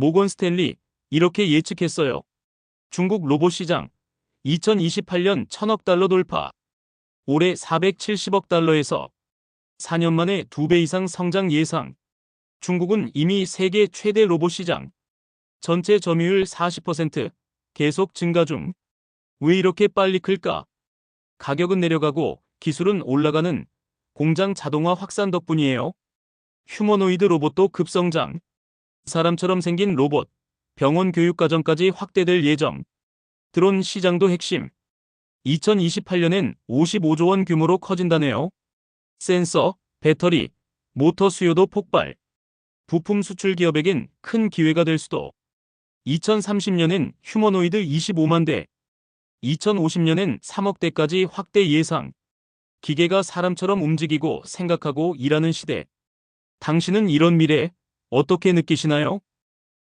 모건 스탠리 이렇게 예측했어요. 중국 로봇 시장 2028년 1000억 달러 돌파. 올해 470억 달러에서 4년 만에 2배 이상 성장 예상. 중국은 이미 세계 최대 로봇 시장. 전체 점유율 40% 계속 증가 중. 왜 이렇게 빨리 클까? 가격은 내려가고 기술은 올라가는 공장 자동화 확산 덕분이에요. 휴머노이드 로봇도 급성장. 사람처럼 생긴 로봇, 병원 교육과정까지 확대될 예정. 드론 시장도 핵심. 2028년엔 55조 원 규모로 커진다네요. 센서, 배터리, 모터 수요도 폭발. 부품 수출 기업에겐 큰 기회가 될 수도. 2030년엔 휴머노이드 25만 대, 2050년엔 3억 대까지 확대 예상. 기계가 사람처럼 움직이고 생각하고 일하는 시대. 당신은 이런 미래 어떻게 느끼시나요?